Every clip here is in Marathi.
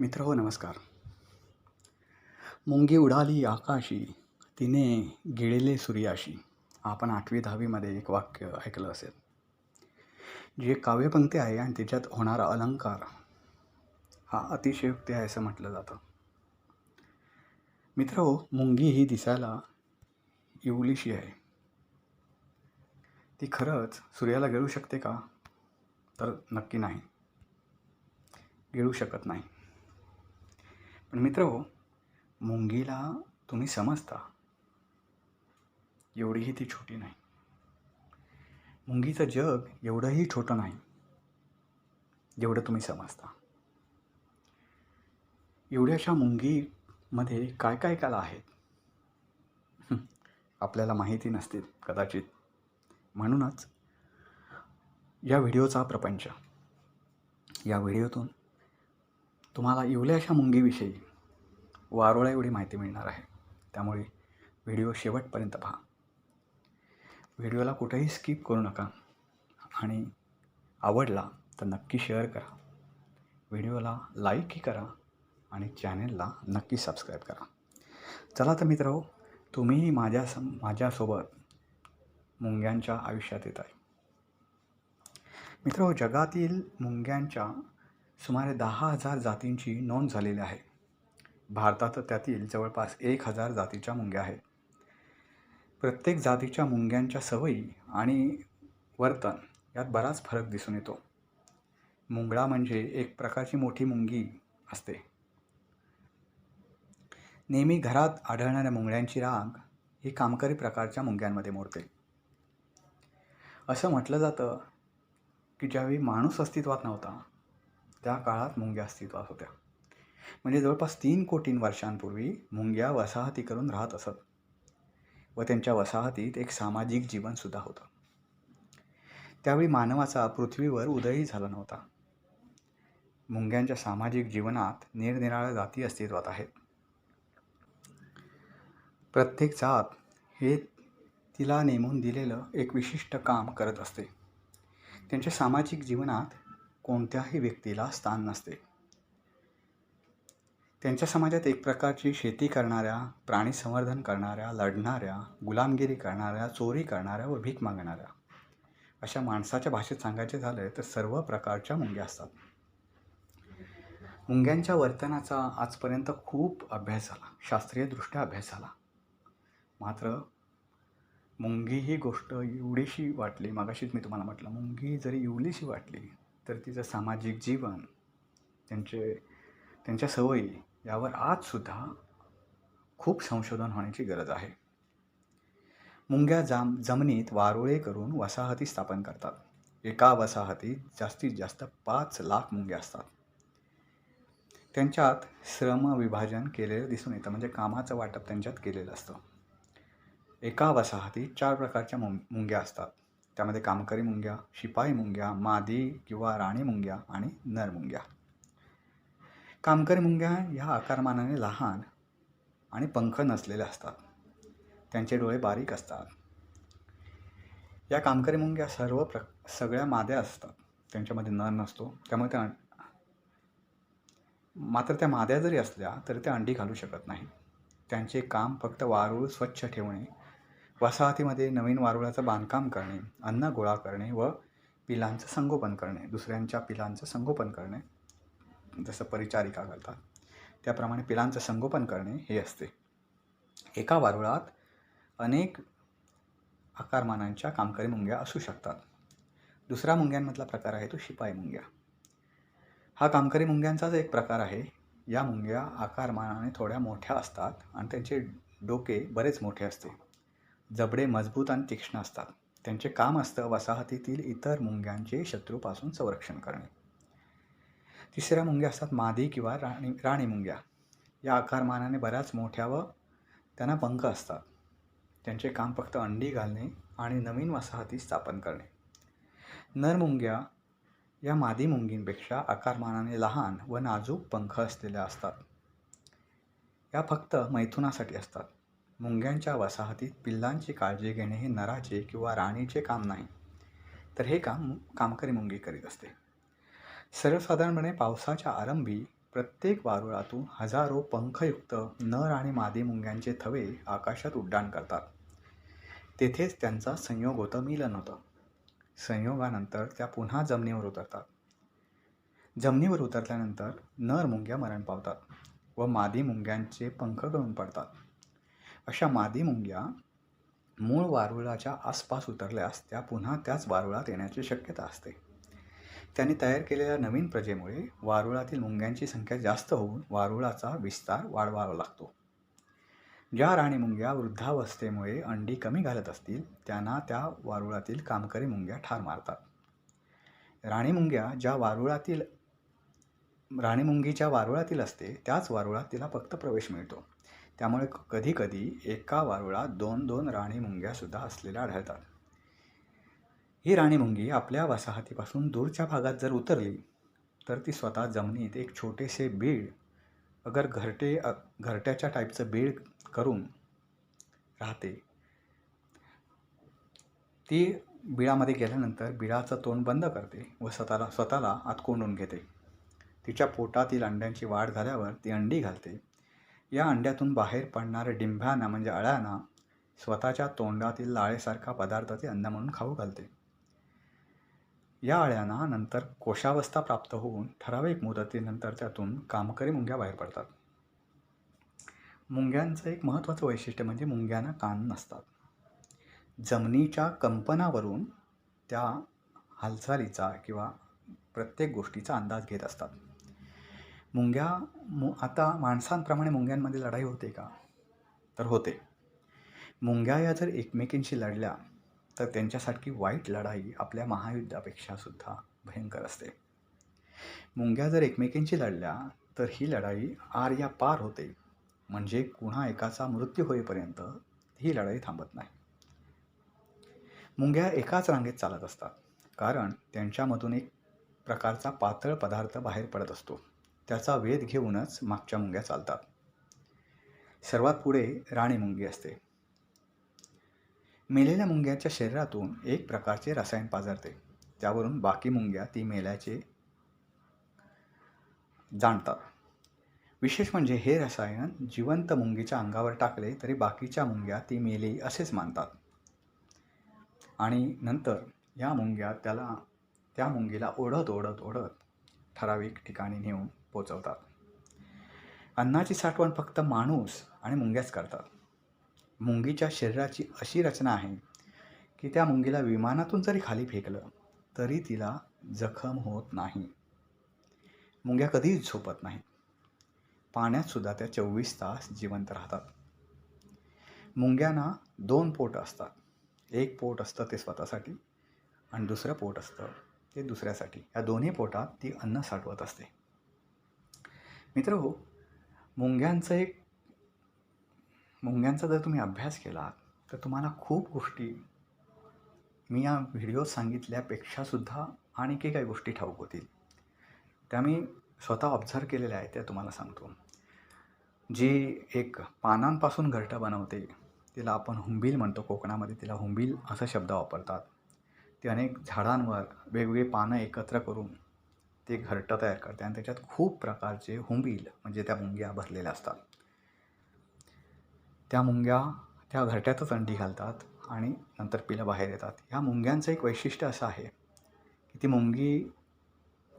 मित्र हो नमस्कार. मुंगी उडाली आकाशी तिने गिळले सूर्याशी. आपण आठवी दहावीमध्ये एक वाक्य ऐकलं असेल. जे काव्यपंक्ती आहे आणि त्याच्यात होणारा अलंकार हा अतिशयोक्ती आहे असं म्हटलं जातं. मित्र हो मुंगी ही दिसायला इवलीशी आहे. ती खरंच सूर्याला गिळू शकते का? तर नक्की नाही. गिळू शकत नाही. पण मित्र हो मुंगीला तुम्ही समजता. एवढीही ती छोटी नाही. मुंगीचं जग एवढंही छोटं नाही जेवढं तुम्ही समजता. एवढ्याशा मुंगीमध्ये काय काय कला आहेत? आपल्याला माहिती नसतील कदाचित. म्हणूनच या व्हिडिओचा प्रपंच या व्हिडिओतून तुम्हाला इवल्याशा मुंगीविषयी वारोळ्या एवढी माहिती मिळणार आहे. त्यामुळे व्हिडिओ शेवटपर्यंत पहा. व्हिडिओला कुठेही स्किप करू नका आणि आवडला तर नक्की शेअर करा. व्हिडिओला लाईकही करा आणि चॅनेलला नक्की सबस्क्राईब करा. चला तर मित्र तुम्हीही माझ्या सम माझ्यासोबत मुंग्यांच्या आयुष्यात येत आहे मित्र जगातील मुंग्यांच्या सुमारे दहा हजार जातींची नोंद झालेली आहे. भारतात त्यातील जवळपास एक हजार जातीच्या मुंग्या आहेत. प्रत्येक जातीच्या मुंग्यांच्या सवयी आणि वर्तन यात बराच फरक दिसून येतो. मुंगळा म्हणजे एक प्रकारची मोठी मुंगी असते. नेहमी घरात आढळणाऱ्या मुंगळ्यांची राग ही कामकरी प्रकारच्या मुंग्यांमध्ये मोडते. असं म्हटलं जातं की ज्यावेळी माणूस अस्तित्वात नव्हता त्या काळात मुंग्या अस्तित्वात होत्या. म्हणजे जवळपास तीन कोटी वर्षांपूर्वी मुंग्या वसाहती करून राहत असत. व त्यांच्या वसाहतीत एक सामाजिक जीवनसुद्धा होतं. त्यावेळी मानवाचा पृथ्वीवर उदयही झाला नव्हता. मुंग्यांच्या सामाजिक जीवनात निरनिराळ्या जाती अस्तित्वात आहेत. प्रत्येक जात हे तिला नेमून दिलेलं एक विशिष्ट काम करत असते. त्यांच्या सामाजिक जीवनात कोणत्याही व्यक्तीला स्थान नसते. त्यांच्या समाजात एक प्रकारची शेती करणाऱ्या प्राणी संवर्धन करणाऱ्या लढणाऱ्या गुलामगिरी करणाऱ्या चोरी करणाऱ्या व भीक मागणाऱ्या अशा माणसाच्या भाषेत सांगायचे झाले तर सर्व प्रकारच्या मुंग्या असतात. मुंग्यांच्या वर्तनाचा आजपर्यंत खूप अभ्यास झाला. शास्त्रीयदृष्ट्या अभ्यास झाला. मात्र मुंगी ही गोष्ट एवढीशी वाटली मागाशीच मी तुम्हाला म्हटलं मुंगी जरी एवढीशी वाटली तर तिचं सामाजिक जीवन त्यांचे त्यांच्या सवयी यावर आजसुद्धा खूप संशोधन होण्याची गरज आहे. मुंग्या जाम जमिनीत वारोळे करून वसाहती स्थापन करतात. एका वसाहतीत जास्तीत जास्त पाच लाख मुंग्या असतात. त्यांच्यात श्रम विभाजन केलेलं दिसून येतं म्हणजे कामाचं वाटप त्यांच्यात केलेलं असतं. एका वसाहतीत चार प्रकारच्या मुंग्या असतात. त्यामध्ये कामकरी मुंग्या शिपाई मुंग्या मादी किंवा राणी मुंग्या आणि नर मुंग्या. कामकरी मुंग्या ह्या आकारमानाने लहान आणि पंख नसलेल्या असतात. त्यांचे डोळे बारीक असतात. या कामकरी मुंग्या सर्व प्र सगळ्या माद्या असतात. त्यांच्यामध्ये नर नसतो. त्यामुळे त्या मात्र त्या माद्या जरी असल्या तरी त्या अंडी घालू शकत नाही. त्यांचे काम फक्त वारूळ स्वच्छ ठेवणे वसाहतीमध्ये नवीन वारुळाचं बांधकाम करणे अन्न गोळा करणे व पिलांचं संगोपन करणे दुसऱ्यांच्या पिलांचं संगोपन करणे जसं परिचारिका करतात त्याप्रमाणे पिलांचं संगोपन करणे हे असते. एका वारुळात अनेक आकारमानांच्या कामकरी मुंग्या असू शकतात. दुसरा मुंग्यांमधला प्रकार आहे तो शिपाई मुंग्या. हा कामकरी मुंग्यांचाच एक प्रकार आहे. या मुंग्या आकारमानाने थोड्या मोठ्या असतात आणि त्यांचे डोके बरेच मोठे असते. जबडे मजबूत आणि तीक्ष्ण असतात. त्यांचे काम असतं वसाहतीतील इतर मुंग्यांचे शत्रूपासून संरक्षण करणे. तिसऱ्या मुंग्या असतात मादी किंवा राणी राणी मुंग्या. या आकारमानाने बऱ्याच मोठ्या व त्यांना पंख असतात. त्यांचे काम फक्त अंडी घालणे आणि नवीन वसाहती स्थापन करणे. नर मुंग्या या मादी मुंगींपेक्षा आकारमानाने लहान व नाजूक पंख असलेल्या असतात. या फक्त मैथुनासाठी असतात. मुंग्यांच्या वसाहतीत पिल्लांची काळजी घेणे हे नराचे किंवा राणीचे काम नाही. तर हे काम कामकरी मुंगी करीत असते. सर्वसाधारणपणे पावसाच्या आरंभी प्रत्येक वारुळातून हजारो पंखयुक्त नर आणि मादी मुंग्यांचे थवे आकाशात उड्डाण करतात. तेथेच त्यांचा संयोग होतं मिलन होतं. संयोगानंतर त्या पुन्हा जमिनीवर उतरतात. जमिनीवर उतरल्यानंतर नर मुंग्या मरण पावतात व मादी मुंग्यांचे पंख गळून पडतात. अशा मादी मुंग्या मूळ वारुळाच्या आसपास उतरल्यास त्या पुन्हा त्याच वारुळात येण्याची शक्यता असते. त्यांनी तयार केलेल्या नवीन प्रजेमुळे वारुळातील मुंग्यांची संख्या जास्त होऊन वारुळाचा विस्तार वाढवावा लागतो. ज्या राणी मुंग्या वृद्धावस्थेमुळे अंडी कमी घालत असतील त्यांना त्या वारुळातील कामकरी मुंग्या ठार मारतात. राणी मुंग्या ज्या वारुळातील राणी मुंगीच्या वारुळातील असते त्याच वारुळात तिला फक्त प्रवेश मिळतो. त्यामुळे कधीकधी एका वारुळात दोन दोन राणी मुंग्यासुद्धा असलेल्या आढळतात. ही राणी मुंगी आपल्या वसाहतीपासून दूरच्या भागात जर उतरली तर ती स्वतः जमिनीत एक छोटेसे बीड अगर घरटे घरट्याच्या टाईपचं बीड करून राहते. ती बिळामध्ये गेल्यानंतर बिळाचं तोंड बंद करते व स्वतःला स्वतःला आत कोंडून घेते. तिच्या पोटातील अंड्यांची वाढ झाल्यावर ती अंडी घालते. या अंड्यातून बाहेर पडणाऱ्या डिंभ्यांना म्हणजे अळ्यांना स्वतःच्या तोंडातील लाळेसारखा पदार्थ ते अन्न म्हणून खाऊ घालते. या अळ्यांना नंतर कोशावस्था प्राप्त होऊन ठराविक मुदतीनंतर त्यातून कामकरी मुंग्या बाहेर पडतात. मुंग्यांचं एक महत्त्वाचं वैशिष्ट्य म्हणजे मुंग्यांना कान नसतात. जमिनीच्या कंपनावरून त्या हालचालीचा किंवा प्रत्येक गोष्टीचा अंदाज घेत असतात. मुंग्या मु आता माणसांप्रमाणे मुंग्यांमध्ये लढाई होते का? तर होते. मुंग्या या जर एकमेकींशी लढल्या तर त्यांच्यासारखी वाईट लढाई आपल्या महायुद्धापेक्षा सुद्धा भयंकर असते. मुंग्या जर एकमेकींशी लढल्या तर ही लढाई आर या पार होते. म्हणजे कुणा एकाचा मृत्यू होईपर्यंत ही लढाई थांबत नाही. मुंग्या एकाच रांगेत चालत असतात कारण त्यांच्यामधून एक प्रकारचा पातळ पदार्थ बाहेर पडत असतो. त्याचा वेध घेऊनच मागच्या मुंग्या चालतात. सर्वात पुढे राणी मुंगी असते. मेलेल्या मुंग्यांच्या शरीरातून एक प्रकारचे रसायन पाझरते त्यावरून बाकी मुंग्या ती मेल्याचे जाणतात. विशेष म्हणजे हे रसायन जिवंत मुंगीच्या अंगावर टाकले तरी बाकीच्या मुंग्या ती मेली असेच मानतात. आणि नंतर या मुंग्या त्याला त्या मुंगीला ओढत ओढत ओढत ठराविक ठिकाणी नेऊन पोचवतात. अन्नाची साठवण फक्त माणूस आणि मुंग्याच करतात. मुंगीच्या शरीराची अशी रचना आहे की त्या मुंगीला विमानातून जरी खाली फेकलं तरी तिला जखम होत नाही. मुंग्या कधीच झोपत नाहीत. पाण्यातसुद्धा त्या चोवीस तास जिवंत राहतात. मुंग्यांना दोन पोट असतात. एक पोट असतं ते स्वतःसाठी आणि दुसरं पोट असतं ते दुसऱ्यासाठी. या दोन्ही पोटात ती अन्न साठवत असते. मित्र हो मुंग्यांचं एक मुंग्यांचा जर तुम्ही अभ्यास केला तर तुम्हाला खूप गोष्टी मी या व्हिडिओ सांगितल्यापेक्षासुद्धा आणखी काही गोष्टी ठाऊक होतील. त्या मी स्वतः ऑब्झर्व केलेल्या आहेत त्या तुम्हाला सांगतो. जी एक पानांपासून घरटं बनवते तिला आपण हुंबील म्हणतो कोकणामध्ये तिला हुंबील असा शब्द वापरतात. ते अनेक झाडांवर वेगवेगळी पानं एकत्र करून ते घरटं तयार करते आणि त्याच्यात खूप प्रकारचे हुंबील म्हणजे त्या मुंग्या भरलेल्या असतात. त्या मुंग्या त्या घरट्यातच अंडी घालतात आणि नंतर पिलं बाहेर येतात. ह्या मुंग्यांचं एक वैशिष्ट्य असं आहे की ती मुंगी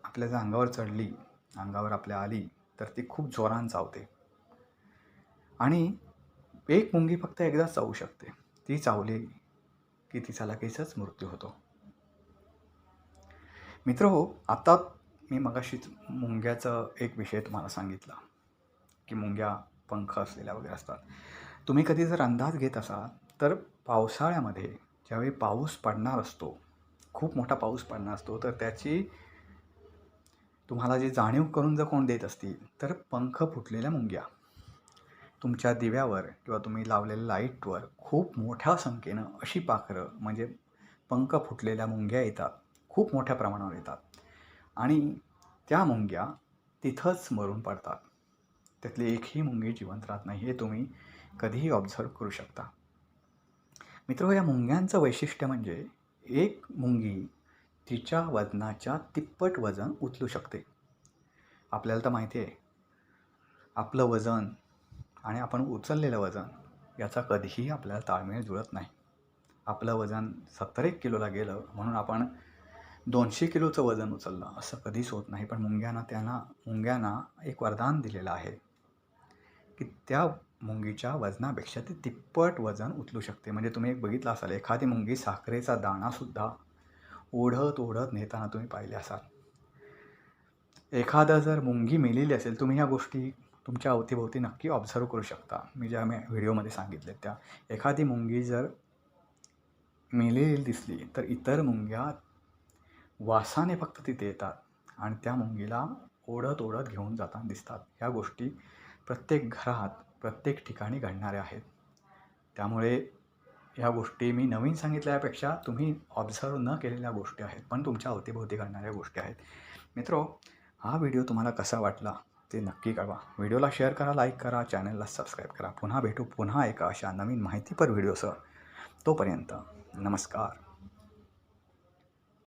आपल्या जर अंगावर चढली अंगावर आपल्या आली तर ती खूप जोरान चावते. आणि एक मुंगी फक्त एकदाच चावू शकते. ती चावली की तिचा लगेचच मृत्यू होतो. मित्र हो आता मी मगाशीच मुंग्याचं एक विषय तुम्हाला सांगितला की मुंग्या पंख असलेल्या वगैरे असतात. तुम्ही कधी जर अंदाज घेत असाल तर पावसाळ्यामध्ये ज्यावेळी पाऊस पडणार असतो खूप मोठा पाऊस पडणार असतो तर त्याची तुम्हाला जी जाणीव करून जर कोण देत असतील तर पंख फुटलेल्या मुंग्या. तुमच्या दिव्यावर किंवा तुम्ही लावलेल्या लाईटवर खूप मोठ्या संख्येनं अशी पाखरं म्हणजे पंख फुटलेल्या मुंग्या येतात. खूप मोठ्या प्रमाणावर येतात. आणि त्या मुंग्या तिथंच मरून पडतात. त्यातली एकही मुंगी जिवंत राहत नाही हे तुम्ही कधीही ऑब्झर्व करू शकता. मित्र या मुंग्यांचं वैशिष्ट्य म्हणजे एक मुंगी तिच्या वजनाच्या तिप्पट वजन उचलू शकते. आपल्याला तर माहिती आहे आपलं वजन आणि आपण उचललेलं वजन याचा कधीही आपल्याला ताळमेळ जुळत नाही. आपलं वजन सत्तर एक किलोला गेलं म्हणून आपण दोनशे किलोचं वजन उचललं. असं कधीच होत नाही पण मुंग्यांना त्यांना मुंग्यांना एक वरदान दिलेलं आहे की त्या मुंगीच्या वजनापेक्षा ती तिप्पट वजन उचलू शकते. म्हणजे तुम्ही एक बघितलं असाल एखादी मुंगी साखरेचा दाणासुद्धा ओढत ओढत नेताना तुम्ही पाहिले असाल. एखादा जर मुंगी मेलेली असेल तुम्ही ह्या गोष्टी तुमच्या अवतीभोवती नक्की ऑब्झर्व करू शकता. मी ज्या मी व्हिडिओमध्ये सांगितले त्या. एखादी मुंगी जर मेलेली दिसली तर इतर मुंग्या वासाने फक्त तिथे येतात आणि त्या मुंगीला ओढत ओढत घेऊन जाताना दिसतात. ह्या गोष्टी प्रत्येक घरात प्रत्येक ठिकाणी घडणाऱ्या आहेत. त्यामुळे ह्या गोष्टी मी नवीन सांगितल्यापेक्षा तुम्ही ऑब्झर्व न केलेल्या गोष्टी आहेत पण तुमच्या अवतीभोवती घडणाऱ्या गोष्टी आहेत. मित्रो हा व्हिडिओ तुम्हाला कसा वाटला ते नक्की कळवा. व्हिडिओला शेअर करा लाईक करा चॅनलला सबस्क्राईब करा. पुन्हा भेटू पुन्हा एका अशा नवीन माहितीपर व्हिडिओसह. तोपर्यंत नमस्कार.